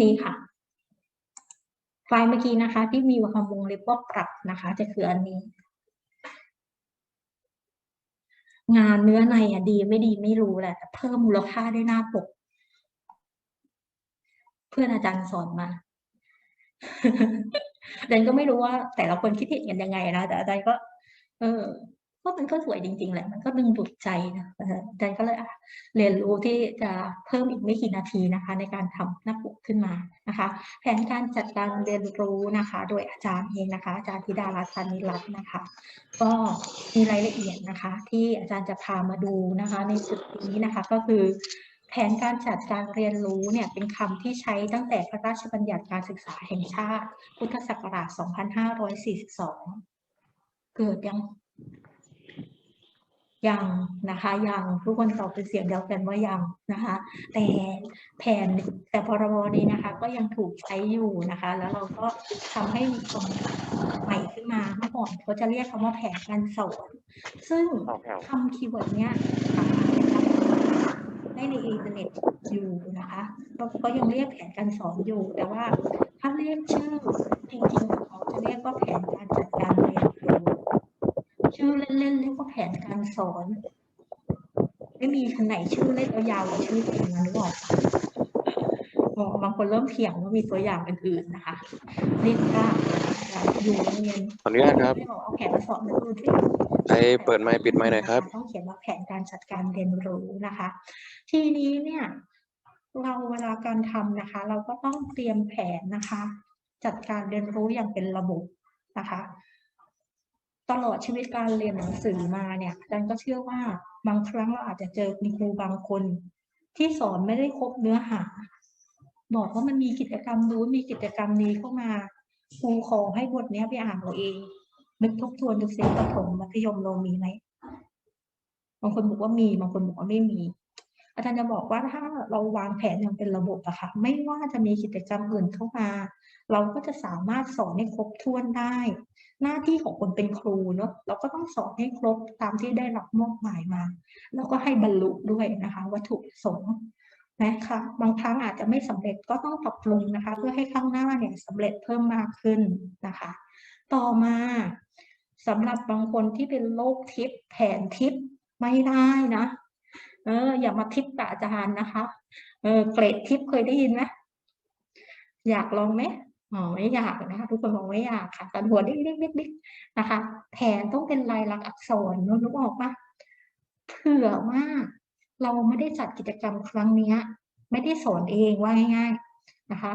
นี่ค่ะ ไฟล์เมื่อกี้นะคะ ที่มีคำวงเล็บว่าปรับนะคะ จะคืออันนี้ งานเนื้อในอะดีไม่ดีไม่รู้แหละแต่เพิ่มมูลค่าได้หน้าปก เพื่อนอาจารย์สอนมาอาจารย์ก็ไม่รู้ว่าแต่ละคนคิดเห็นกันยังไงนะแต่อาจารย์ก็ เออ ก็มันก็สวยจริง ๆ แหละ มันก็ดึงดูดใจนะอาจารย์ก็เลยเรียนรู้ที่จะเพิ่มอีกไม่กี่นาทีนะคะ ในการทำหน้าปกขึ้นมานะคะ แผนการจัดการเรียนรู้นะคะ โดยอาจารย์เองนะคะ อาจารย์ธิดารัตน์นิรัตน์นะคะ ก็มีรายละเอียดนะคะ ที่อาจารย์จะพามาดูนะคะ ในจุดนี้นะคะก็คือแผนการจัดการเรียนรู้เนี่ยเป็นคำที่ใช้ตั้งแต่พระราชบัญญัติการศึกษาแห่งชาติ พุทธศักราช 2542 เกิดยัง ยังนะคะยังทุกคนตอบเป็นเสียงเดียวกันว่ายังนะคะ แต่แผนแต่พรบนี้นะคะ ก็ยังถูกใช้อยู่นะคะ แล้วเราก็ทำให้มีความใหม่ขึ้นมาเมื่อก่อนเขาจะเรียกคำว่าแผนการสอนซึ่งต่อแถวคำคีย์เวิร์ดเนี้ยสามารถจะทำได้ในอินเทอร์เน็ตอยู่นะคะเราก็ยังเรียกแผนการสอนอยู่ แต่ว่าถ้าเรียกชื่อจริงๆเขาจะเรียกว่าแผนการจัดการเรียนรู้ ชื่อเล่นๆเรียกว่าแผนการสอน ไม่มีคนไหนชื่อเล่นเอายาวกว่าชื่อจริงนะนึกออกปะอ๋อบางคนเริ่มเถียงว่ามีตัวอย่างอื่นๆนะคะเรียกว่าอยู่โรงเรียนขออนุญาตครับไม่บอกเอาแผนมาสอนมาดูที่ใครเปิดไมค์ปิดไมค์หน่อยครับ ต้องเขียนว่าแผนการจัดการเรียนรู้นะคะ ทีนี้เนี่ยเราเวลาการทำนะคะ เราก็ต้องเตรียมแผนนะคะ จัดการเรียนรู้อย่างเป็นระบบนะคะ ตลอดชีวิตการเรียนหนังสือมาเนี่ยอาจารย์ก็เชื่อว่าบางครั้งเราอาจจะเจอคุณครูบางคน ที่สอนไม่ได้ครบเนื้อหา บอกว่ามันมีกิจกรรมนู้นมีกิจกรรมนี้เข้ามาครูขอให้บทเนี้ยไปอ่านเอาเอง นึกทบทวนดูสิประถมมัธยมเรามีไหมบางคนบอกว่ามีบางคนบอกว่าไม่มี อาจารย์จะบอกว่าถ้าเราวางแผนอย่างเป็นระบบอะค่ะ ไม่ว่าจะมีกิจกรรมอื่นเข้ามา เราก็จะสามารถสอนให้ครบถ้วนได้ หน้าที่ของคนเป็นครูเนอะเราก็ต้องสอนให้ครบตามที่ได้รับมอบหมายมา แล้วก็ให้บรรลุด้วยนะคะ วัตถุประสงค์นะคะบางครั้งอาจจะไม่สำเร็จก็ต้องปรับปรุงนะคะ เพื่อให้ข้างหน้าเนี่ยสำเร็จเพิ่มมากขึ้นนะคะ ต่อมาสำหรับบางคนที่เป็นโรคทิพย์แผนทิพย์ไม่ได้นะ เออ อย่ามาทิพย์กับอาจารย์นะคะ เออเกรดทิพเคยได้ยินไหมอยากลองไหมอ๋อไม่อยากนะคะทุกคนบอกไม่อยากค่ะแต่หัวดิ๊กดิ๊กดิ๊กดิ๊กนะคะ แผนต้องเป็นลายลักษณ์อักษรนึกนึกออกปะเผื่อว่าเราไม่ได้จัดกิจกรรมครั้งนี้ไม่ได้สอนเองว่าง่ายๆนะคะ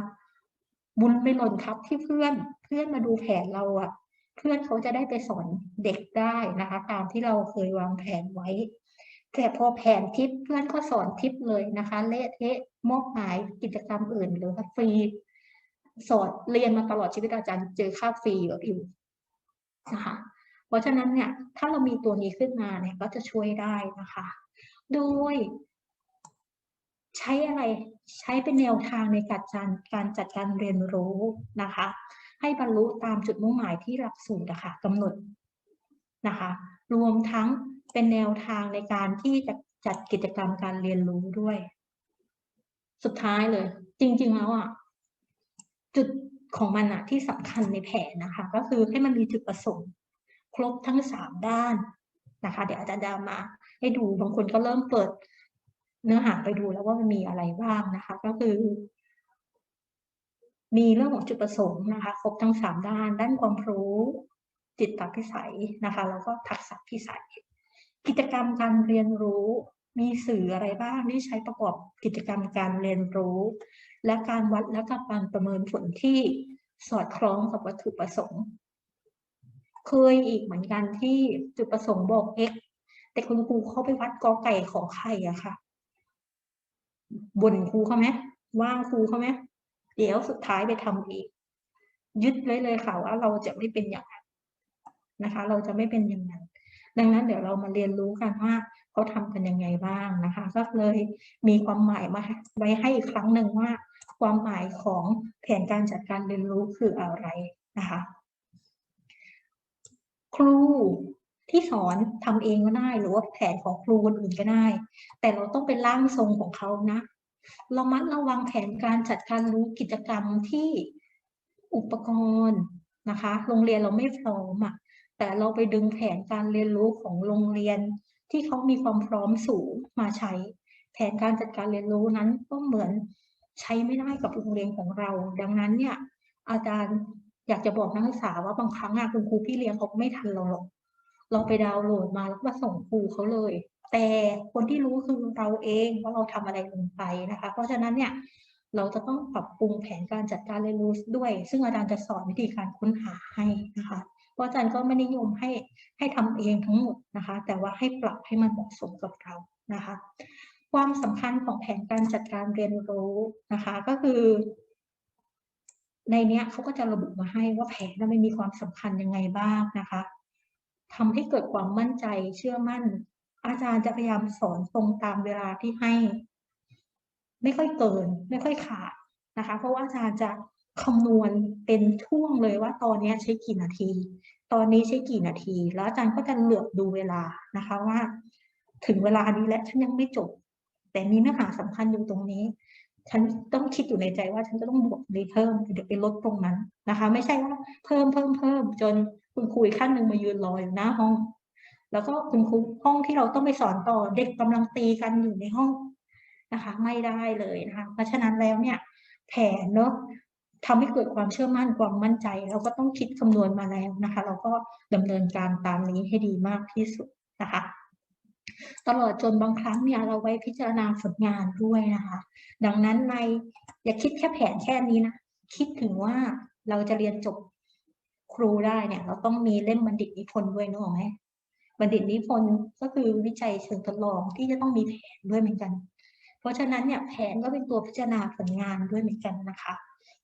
บุญไปหล่นทับที่เพื่อน เพื่อนมาดูแผนเราอะเพื่อนเขาจะได้ไปสอนเด็กได้นะคะ ตามที่เราเคยวางแผนไว้ แต่พอแผนทิปเพื่อนก็สอนทิปเลยนะคะ เละเทะมอบหมายกิจกรรมอื่นหรือว่าฟรีสอนเรียนมาตลอดชีวิตอาจารย์เจอค่าฟรีอยู่นะคะเพราะฉะนั้นเนี่ยถ้าเรามีตัวนี้ขึ้นมาเนี่ยก็จะช่วยได้นะคะ โดย ใช้อะไรใช้เป็นแนวทางในการจัดการจัดการเรียนรู้นะคะ ให้บรรลุตามจุดมุ่งหมายที่หลักสูตรนะคะกำหนดนะคะ รวมทั้ง เป็นแนวทางในการที่จะจัดกิจกรรมการเรียนรู้ด้วย สุดท้ายเลย จริง ๆ แล้วอะจุดของมันอะที่สำคัญในแผนนะคะ ก็คือให้มันมีจุดประสงค์ครบทั้งสามด้านนะคะ เดี๋ยวอาจารย์จะมา ให้ดูบางคนก็เริ่มเปิดเนื้อหาไปดูแล้วว่ามันมีอะไรบ้างนะคะ ก็คือ มีเรื่องของจุดประสงค์นะคะ ครบทั้งสามด้าน ด้านความรู้จิตตพิสัยนะคะ แล้วก็ทักษะพิสัย กิจกรรมการเรียนรู้ มีสื่ออะไรบ้างที่ใช้ประกอบกิจกรรมการเรียนรู้ และการวัดและการประเมินผลที่สอดคล้องกับวัตถุประสงค์ เคยอีกเหมือนกันที่จุดประสงค์บอก x แต่คุณครูเขาไปวัดกอไก่ขอไข่อะค่ะบ่นครูเขาไหมว่างครูเขาไหมเดี๋ยวสุดท้ายไปทำอีก ยึดไว้เลยค่ะว่าเราจะไม่เป็นอย่างนั้นนะคะ เราจะไม่เป็นอย่างนั้น ดังนั้นเดี๋ยวเรามาเรียนรู้กันว่าเขาทำกันยังไงบ้างนะคะ ก็เลยมีความหมายมาไว้ให้อีกครั้งหนึ่งว่า ความหมายของแผนการจัดการเรียนรู้คืออะไรนะคะ ครูที่สอนทำเองก็ได้ หรือว่าแผนของครูคนอื่นก็ได้ แต่เราต้องเป็นร่างทรงของเขานะเรามัดระวังแผนการจัดการรู้กิจกรรมที่อุปกรณ์นะคะ โรงเรียนเราไม่พร้อมอะ แต่เราไปดึงแผนการเรียนรู้ของโรงเรียน ที่เขามีความพร้อมสูงมาใช้ แผนการจัดการเรียนรู้นั้นก็เหมือนใช้ไม่ได้กับโรงเรียนของเรา ดังนั้นเนี่ยอาจารย์อยากจะบอกนักศึกษาว่าบางครั้งอะคุณครูพี่เลี้ยงเขาไม่ทันเราหรอกเราไปดาวน์โหลดมาแล้วมาส่งครูเขาเลย แต่คนที่รู้คือเราเองว่าเราทำอะไรลงไปนะคะ เพราะฉะนั้นเนี่ยเราจะต้องปรับปรุงแผนการจัดการเรียนรู้ด้วย ซึ่งอาจารย์จะสอนวิธีการค้นหาให้นะคะ เพราะอาจารย์ก็ไม่นิยมให้ให้ทำเองทั้งหมดนะคะ แต่ว่าให้ปรับให้มันเหมาะสมกับเรานะคะ ความสำคัญของแผนการจัดการเรียนรู้นะคะ ก็คือ ในเนี้ยเขาก็จะระบุมาให้ว่าแผนนั้นมันมีความสำคัญยังไงบ้างนะคะทำให้เกิดความมั่นใจเชื่อมั่น อาจารย์จะพยายามสอนตรงตามเวลาที่ให้ ไม่ค่อยเกิน ไม่ค่อยขาดนะคะ เพราะว่าอาจารย์จะ คำนวณเป็นช่วงเลยว่าตอนนี้ใช้กี่นาที ตอนนี้ใช้กี่นาที แล้วอาจารย์ก็จะเหลือบดูเวลานะคะว่า ถึงเวลานี้แล้วฉันยังไม่จบ แต่มีเนื้อหาสำคัญอยู่ตรงนี้ ฉันต้องคิดอยู่ในใจว่าฉันจะต้องบวกหรือเพิ่มเดี๋ยวไปลดตรงนั้นนะคะ ไม่ใช่ว่าเพิ่มเพิ่มเพิ่มจนคุณครูอีกขั้นหนึ่งมายืนรออยู่หน้าห้อง แล้วก็คุณครูห้องที่เราต้องไปสอนต่อเด็กกำลังตีกันอยู่ในห้องนะคะ ไม่ได้เลยนะคะ เพราะฉะนั้นแล้วเนี่ยแผนเนอะ ทำให้เกิดความเชื่อมั่นความมั่นใจ เราก็ต้องคิดคำนวณมาแล้วนะคะ เราก็ดำเนินการตามนี้ให้ดีมากที่สุดนะคะ ตลอดจนบางครั้งเนี่ยเราไว้พิจารณาผลงานด้วยนะคะ ดังนั้นในอย่าคิดแค่แผนแค่นี้นะคิดถึงว่าเราจะเรียนจบครูได้เนี่ย เราต้องมีเล่มบัณฑิตนิพนธ์ด้วยนึกออกไหมบัณฑิตนิพนธ์ก็คือวิจัยเชิงทดลองที่จะต้องมีแผนด้วยเหมือนกัน เพราะฉะนั้นเนี่ยแผนก็เป็นตัวพิจารณาผลงานด้วยเหมือนกันนะคะ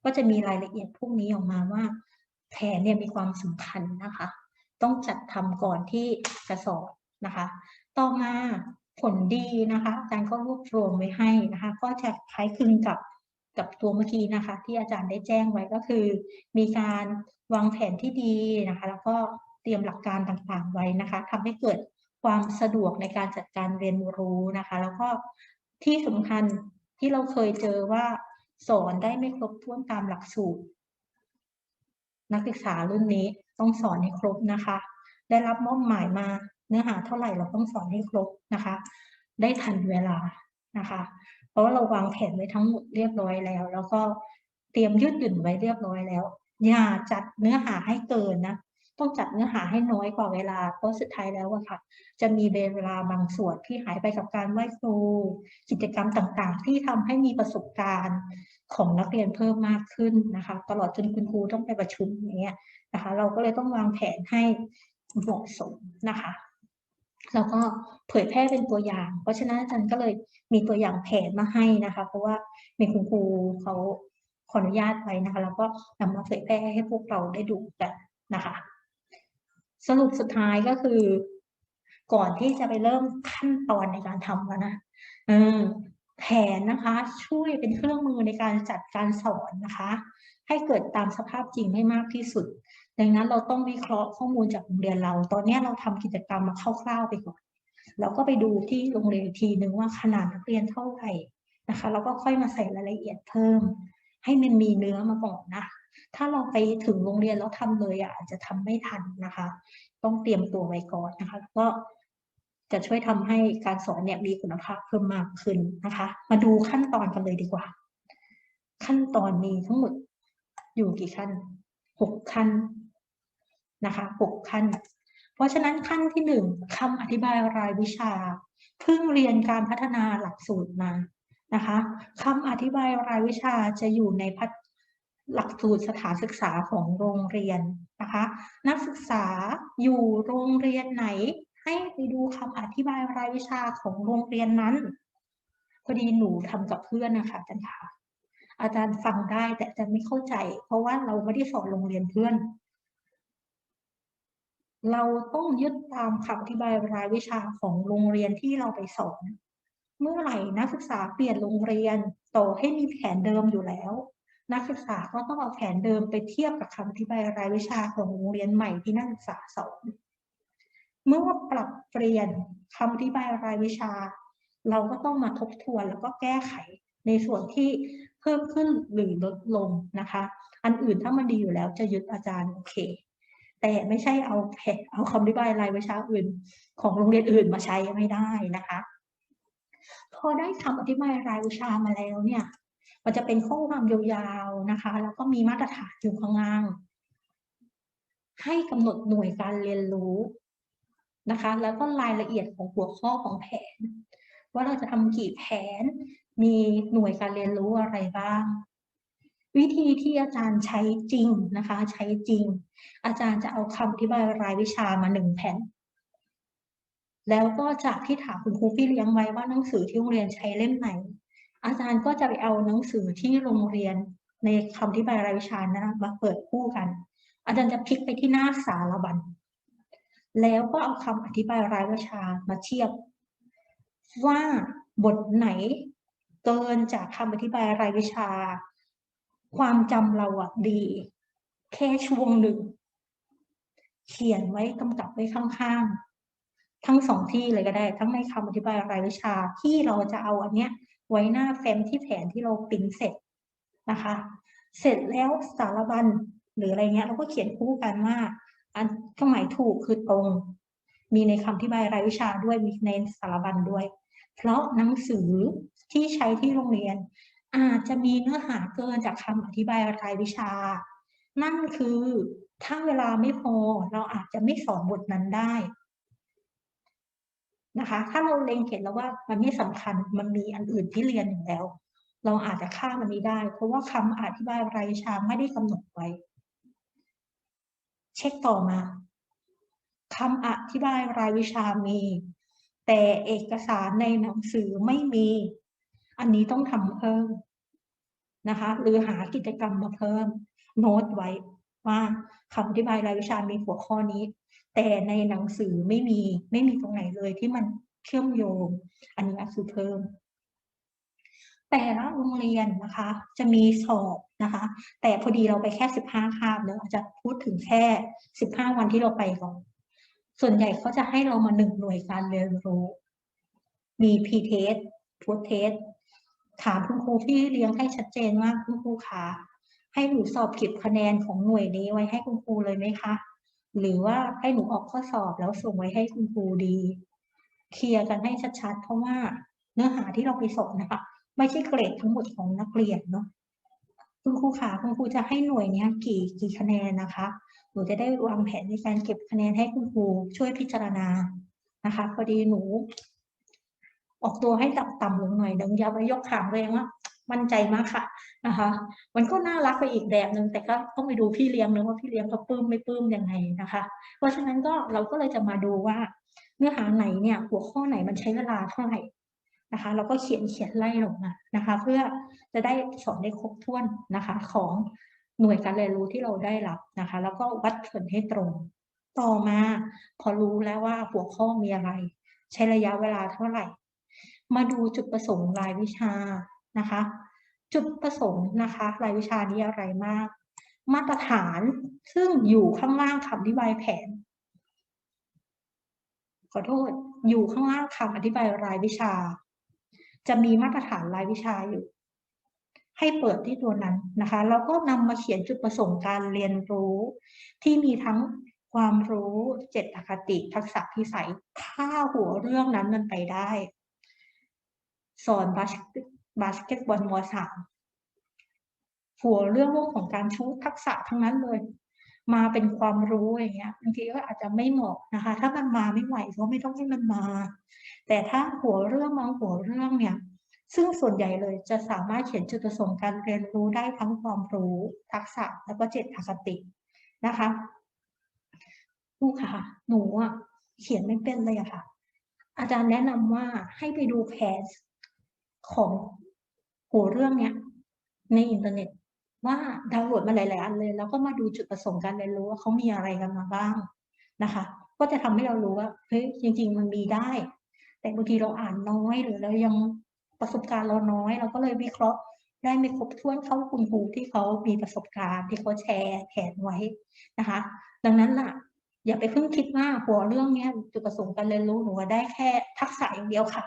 ก็จะมีรายละเอียดพวกนี้ออกมาว่า แผนเนี่ยมีความสำคัญนะคะ ต้องจัดทำก่อนที่จะสอนนะคะ ต่อมาผลดีนะคะอาจารย์ก็รวบรวมไว้ให้นะคะ ก็จะคล้ายคลึงกับกับตัวเมื่อกี้นะคะ ที่อาจารย์ได้แจ้งไว้ก็คือ มีการวางแผนที่ดีนะคะ แล้วก็เตรียมหลักการต่างๆไว้นะคะทำให้เกิดความสะดวกในการจัดการเรียนรู้นะคะ แล้วก็ที่สำคัญที่เราเคยเจอว่า สอนได้ไม่ครบถ้วนตามหลักสูตร นักศึกษารุ่นนี้ต้องสอนให้ครบนะคะ ได้รับมอบหมายมาเนื้อหาเท่าไหร่เราต้องสอนให้ครบนะคะ ได้ทันเวลานะคะ เพราะว่าเราวางแผนไว้ทั้งหมดเรียบร้อยแล้ว แล้วก็เตรียมยืดหยุ่นไว้เรียบร้อยแล้ว อย่าจัดเนื้อหาให้เกินนะต้องจัดเนื้อหาให้น้อยกว่าเวลา เพราะสุดท้ายแล้วอะค่ะ จะมีเวลาบางส่วนที่หายไปกับการไหว้ครู กิจกรรมต่างๆ ที่ทำให้มีประสบการณ์ ของนักเรียนเพิ่มมากขึ้นนะคะ ตลอดจนคุณครูต้องไปประชุมอย่างเงี้ยนะคะ เราก็เลยต้องวางแผนให้เหมาะสมนะคะแล้วก็เผยแพร่เป็นตัวอย่าง เพราะฉะนั้นอาจารย์ก็เลยมีตัวอย่างแผนมาให้นะคะ เพราะว่ามีคุณครูเขาขออนุญาตไว้นะคะ แล้วก็นำมาเผยแพร่ให้พวกเราได้ดูกันนะคะ สรุปสุดท้ายก็คือ ก่อนที่จะไปเริ่มขั้นตอนในการทำแล้วนะเออ แผนนะคะ ช่วยเป็นเครื่องมือในการจัดการสอนนะคะ ให้เกิดตามสภาพจริงให้มากที่สุด ดังนั้นเราต้องวิเคราะห์ข้อมูลจากโรงเรียนเรา ตอนนี้เราทำกิจกรรมมาคร่าวๆไปก่อนเราก็ไปดูที่โรงเรียนทีนึงว่าขนาดนักเรียนเท่าไหร่นะคะเราก็ค่อยมาใส่รายละเอียดเพิ่ม ให้มันมีเนื้อมาก่อนนะถ้าเราไปถึงโรงเรียนแล้วทำเลยอะอาจจะทำไม่ทันนะคะ ต้องเตรียมตัวไว้ก่อนนะคะแล้วก็ จะช่วยทำให้การสอนเนี่ยมีคุณภาพเพิ่มมากขึ้นนะคะ มาดูขั้นตอนกันเลยดีกว่า ขั้นตอนมีทั้งหมดอยู่กี่ขั้นหกขั้นนะคะหกขั้น เพราะฉะนั้นขั้นที่หนึ่งคำอธิบายรายวิชา เพิ่งเรียนการพัฒนาหลักสูตรมานะคะคำอธิบายรายวิชาจะอยู่ในพัฒหลักสูตรสถานศึกษาของโรงเรียนนะคะ นักศึกษาอยู่โรงเรียนไหน ให้ไปดูคำอธิบายรายวิชาของโรงเรียนนั้น พอดีหนูทำกับเพื่อนนะคะอาจารย์ค่ะอาจารย์ฟังได้แต่อาจารย์ไม่เข้าใจ เพราะว่าเราไม่ได้สอนโรงเรียนเพื่อน เราต้องยึดตามคำอธิบายรายวิชาของโรงเรียนที่เราไปสอน เมื่อไหร่นักศึกษาเปลี่ยนโรงเรียนต่อให้มีแผนเดิมอยู่แล้ว นักศึกษาก็ต้องเอาแผนเดิมไปเทียบกับคำอธิบายรายวิชาของโรงเรียนใหม่ที่นักศึกษาสอน เมื่อปรับเปลี่ยนคำอธิบายรายวิชา เราก็ต้องมาทบทวนแล้วก็แก้ไขในส่วนที่เพิ่มขึ้นหรือลดลงนะคะ อันอื่นถ้ามันดีอยู่แล้วจะยึดอาจารย์โอเค แต่ไม่ใช่เอาแผเอาคำอธิบายรายวิชาอื่น ของโรงเรียนอื่นมาใช้ไม่ได้นะคะ พอได้คำอธิบายรายวิชามาแล้วเนี่ย มันจะเป็นข้อความยาวๆนะคะ แล้วก็มีมาตรฐานอยู่ข้างล่างให้กำหนดหน่วยการเรียนรู้ นะคะ แล้วก็รายละเอียดของหัวข้อของแผน ว่าเราจะทำกี่แผน มีหน่วยการเรียนรู้อะไรบ้าง วิธีที่อาจารย์ใช้จริงนะคะ ใช้จริง อาจารย์จะเอาคำอธิบายรายวิชามาหนึ่งแผ่นแล้วก็จากที่ถามคุณครูพี่เลี้ยงไว้ว่าหนังสือที่โรงเรียนใช้เล่มไหน อาจารย์ก็จะไปเอาหนังสือที่โรงเรียนในคำอธิบายรายวิชานะมาเปิดคู่กัน อาจารย์จะพลิกไปที่หน้าสารบัญ แล้วก็เอาคำอธิบายรายวิชามาเทียบ ว่าบทไหนเกินจากคำอธิบายรายวิชา ความจำเราอะดี แค่ช่วงหนึ่ง เขียนไว้กำกับไว้ข้างๆ ทั้งสองที่เลยก็ได้ ทั้งในคำอธิบายรายวิชาที่เราจะเอาอันเนี้ย ไว้หน้าแฟ้มที่แผนที่เราปริ้นเสร็จนะคะ เสร็จแล้วสารบัญหรืออะไรเงี้ยเราก็เขียนคู่กันว่า อันเครื่องหมายถูกคือตรง มีในคำอธิบายรายวิชาด้วยมีในสารบัญด้วย เพราะหนังสือที่ใช้ที่โรงเรียน อาจจะมีเนื้อหาเกินจากคำอธิบายรายวิชา นั่นคือถ้าเวลาไม่พอเราอาจจะไม่สอนบทนั้นได้นะคะถ้าเราเล็งเห็นแล้วว่ามันไม่สำคัญมันมีอันอื่นที่เรียนอยู่แล้ว เราอาจจะข้ามมันนี้ได้ เพราะว่าคำอธิบายรายวิชาไม่ได้กำหนดไว้ เช็คต่อมาคำอธิบายรายวิชามี แต่เอกสารในหนังสือไม่มี อันนี้ต้องทำเพิ่มนะคะ หรือหากิจกรรมมาเพิ่ม โน้ตไว้ว่าคำอธิบายรายวิชามีหัวข้อนี้ แต่ในหนังสือไม่มีไม่มีตรงไหนเลยที่มันเชื่อมโยง อันนี้คือเพิ่ม แต่ละโรงเรียนนะคะ จะมีสอบนะคะ แต่พอดีเราไปแค่สิบห้าคาบเนอะอาจจะพูดถึงแค่สิบห้าวันที่เราไปก่อนส่วนใหญ่เขาจะให้เรามาหนึ่งหน่วยการเรียนรู้ มีพีเทสพูดเทสถามคุณครูพี่เลี้ยงให้ชัดเจนว่าคุณครูคะให้หนูสอบเก็บคะแนนของหน่วยนี้ไว้ให้คุณครูเลยไหมคะ หรือว่าให้หนูออกข้อสอบแล้วส่งไว้ให้คุณครูดี เคลียร์กันให้ชัดๆ เพราะว่าเนื้อหาที่เราไปสอนนะคะ ไม่ใช่เกรดทั้งหมดของนักเรียนเนาะคุณครูขาคุณครูจะให้หน่วยนี้กี่กี่คะแนนนะคะหนูจะได้วางแผนในการเก็บคะแนนให้คุณครูช่วยพิจารณานะคะพอดีหนู ออกตัวให้ต่ำต่ำลงหน่อยนึงย่าไปยกขางตัวเองว่ามั่นใจมากค่ะนะคะ มันก็น่ารักไปอีกแบบหนึ่งแต่ก็ต้องไปดูพี่เลี้ยงนะว่าพี่เลี้ยงเขาปลื้มไม่ปลื้มยังไงนะคะ เพราะฉะนั้นก็เราก็เลยจะมาดูว่า เนื้อหาไหนเนี่ย หัวข้อไหนมันใช้เวลาเท่าไหร่ นะคะเราก็เขียนเขียนไล่ลงมานะคะ เพื่อจะได้สอนได้ครบถ้วนนะคะ ของหน่วยการเรียนรู้ที่เราได้รับนะคะ แล้วก็วัดผลให้ตรง ต่อมาพอรู้แล้วว่าหัวข้อมีอะไร ใช้ระยะเวลาเท่าไหร่ มาดูจุดประสงค์รายวิชานะคะ จุดประสงค์นะคะ รายวิชานี้อะไรมาก มาตรฐานซึ่งอยู่ข้างล่างคำอธิบายแผนขอโทษอยู่ข้างล่างคำอธิบายรายวิชา จะมีมาตรฐานรายวิชาอยู่ ให้เปิดที่ตัวนั้นนะคะ แล้วก็นำมาเขียนจุดประสงค์การเรียนรู้ ที่มีทั้งความรู้เจตคติทักษะพิสัยถ้าหัวเรื่องนั้นมันไปได้ สอนบาสบาสเกตบอลมสามหัวเรื่องพวกของการชูทักษะทั้งนั้นเลย มาเป็นความรู้อย่างเงี้ยบางทีก็อาจจะไม่เหมาะนะคะ ถ้ามันมาไม่ไหวก็ไม่ต้องให้มันมา แต่ถ้าหัวเรื่องบางหัวเรื่องเนี่ย ซึ่งส่วนใหญ่เลยจะสามารถเขียนจุดประสงค์การเรียนรู้ได้ทั้งความรู้ทักษะแล้วก็เจตคตินะคะลูกค่ะ หนูอะเขียนไม่เป็นเลยอะค่ะ อาจารย์แนะนำว่าให้ไปดูแพสของหัวเรื่องเนี้ยในอินเทอร์เน็ต ว่าดาวน์โหลดมาหลาย ๆ อันเลย แล้วก็มาดูจุดประสงค์การเรียนรู้ว่าเขามีอะไรกันมาบ้างนะคะ ก็จะทำให้เรารู้ว่าเฮ้ยจริง ๆ มันมีได้ แต่บางทีเราอ่านน้อยหรือเรายังประสบการณ์เราน้อย เราก็เลยวิเคราะห์ได้ไม่ครบถ้วนเข้าคุณครูที่เขามีประสบการณ์ที่เขาแชร์แผนไว้นะคะ ดังนั้นล่ะ อย่าไปเพิ่งคิดว่าหัวเรื่องเนี้ยจุดประสงค์การเรียนรู้หนูได้แค่ทักษะอย่างเดียวค่ะ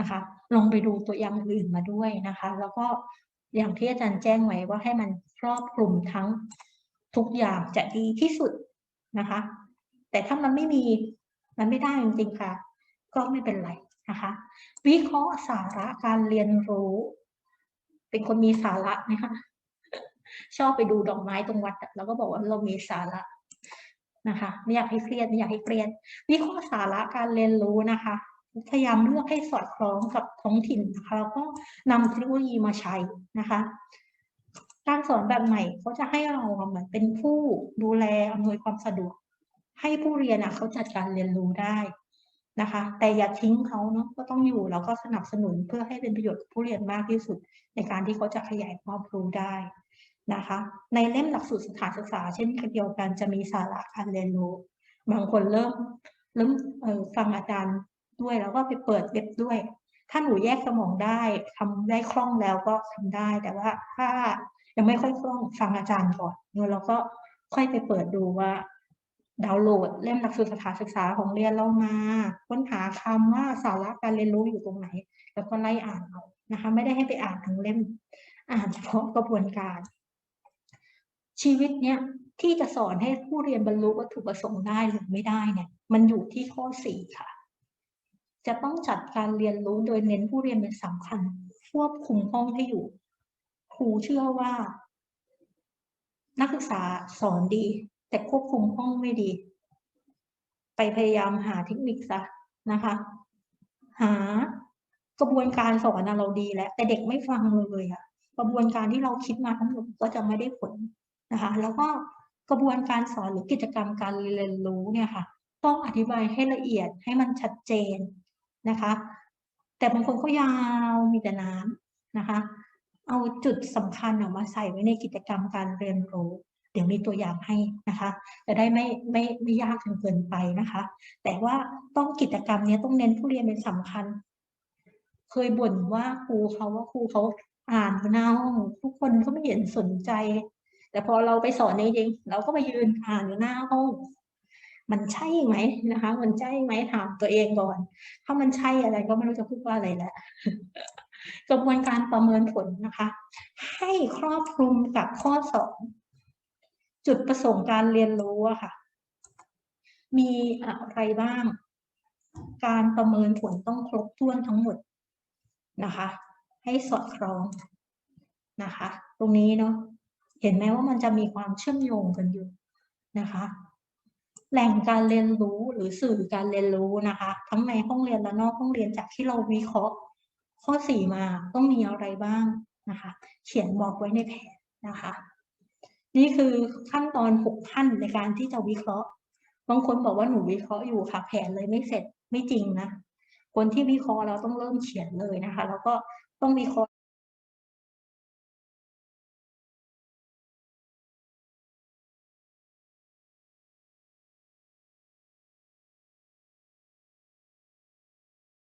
นะคะ ลองไปดูตัวอย่างอื่นมาด้วยนะคะ แล้วก็ อย่างที่อาจารย์แจ้งไว้ว่าให้มันครอบคลุมทั้งทุกอย่างจะดีที่สุดนะคะ แต่ถ้ามันไม่มีมันไม่ได้จริงๆค่ะ ก็ไม่เป็นไรนะคะวิเคราะห์สาระการเรียนรู้ เป็นคนมีสาระไหมคะชอบไปดูดอกไม้ตรงวัด แล้วก็บอกว่าเรามีสาระนะคะ ไม่อยากให้เครียดไม่อยากให้เครียดวิเคราะห์สาระการเรียนรู้นะคะ พยายามเลือกให้สอดคล้องกับท้องถิ่นนะคะแล้วก็นำเทคโนโลยีมาใช้นะคะ การสอนแบบใหม่เขาจะให้เราเหมือนเป็นผู้ดูแลอำนวยความสะดวก ให้ผู้เรียนอะเขาจัดการเรียนรู้ได้นะคะ แต่อย่าทิ้งเขาเนาะก็ต้องอยู่แล้วก็สนับสนุนเพื่อให้เป็นประโยชน์กับผู้เรียนมากที่สุด ในการที่เขาจะขยายความรู้ได้นะคะ ในเล่มหลักสูตรสถานศึกษา เช่นเดียวกันจะมีสาระการเรียนรู้ บางคนเริ่มเริ่มฟังอาจารย์ ด้วย แล้วก็ไปเปิดเว็บด้วย ถ้าหนูแยกสมองได้ทำได้คล่องแล้วก็ทำได้ แต่ว่าถ้ายังไม่ค่อยคล่องฟังอาจารย์ก่อนแล้วก็ค่อยไปเปิดดูว่าดาวน์โหลดเล่มหลักสูตรสถานศึกษาของเรียนเรามา ค้นหาคำว่าสาระการเรียนรู้อยู่ตรงไหน แล้วก็ไล่อ่านเอานะคะ ไม่ได้ให้ไปอ่านทั้งเล่ม อ่านเฉพาะกระบวนการ ชีวิตเนี้ยที่จะสอนให้ผู้เรียนบรรลุวัตถุประสงค์ได้หรือไม่ได้เนี่ย มันอยู่ที่ข้อสี่ค่ะ จะต้องจัดการเรียนรู้โดยเน้นผู้เรียนเป็นสำคัญ ควบคุมห้องให้อยู่ ครูเชื่อว่า นักศึกษาสอนดี แต่ควบคุมห้องไม่ดี ไปพยายามหาเทคนิคซะนะคะ หากระบวนการสอนเราดีแล้ว แต่เด็กไม่ฟังเลยอะกระบวนการที่เราคิดมาทั้งหมดก็จะไม่ได้ผลนะคะ แล้วก็กระบวนการสอนหรือกิจกรรมการเรียนรู้เนี่ยค่ะ ต้องอธิบายให้ละเอียดให้มันชัดเจน นะคะ แต่บางคนก็ยาวมีแต่น้ำนะคะ เอาจุดสำคัญออกมาใส่ไว้ในกิจกรรมการเรียนรู้ เดี๋ยวมีตัวอย่างให้นะคะ จะได้ไม่ไม่ไม่ยากจนเกินไปนะคะ แต่ว่าต้องกิจกรรมนี้ต้องเน้นผู้เรียนเป็นสำคัญ เคยบ่นว่าครูเขาว่าครูเขาอ่านหน้าห้องทุกคนก็ไม่เห็นสนใจ แต่พอเราไปสอนจริงๆเราก็ไปยืนอ่านอยู่หน้าห้อง มันใช่ไหมนะคะ มันใช่ไหมถามตัวเองก่อน ถ้ามันใช่อะไรก็ไม่รู้จะพูดว่าอะไรแล้วกระบวนการประเมินผลนะคะ ให้ครอบคลุมกับข้อสองจุดประสงค์การเรียนรู้อะค่ะ มีอะไรบ้าง การประเมินผลต้องครบถ้วนทั้งหมดนะคะ ให้สอดคล้องนะคะ ตรงนี้เนาะเห็นไหมว่ามันจะมีความเชื่อมโยงกันอยู่นะคะ แหล่งการเรียนรู้หรือสื่อการเรียนรู้นะคะ ทั้งในห้องเรียนและนอกห้องเรียนจากที่เราวิเคราะห์ ข้อสี่มาต้องมีอะไรบ้างนะคะ เขียนบอกไว้ในแผนนะคะ นี่คือขั้นตอนหกขั้นในการที่จะวิเคราะห์บางคนบอกว่าหนูวิเคราะห์อยู่ค่ะแผนเลยไม่เสร็จไม่จริงนะคนที่วิเคราะห์เราต้องเริ่มเขียนเลยนะคะ แล้วก็ต้องวิเคราะห์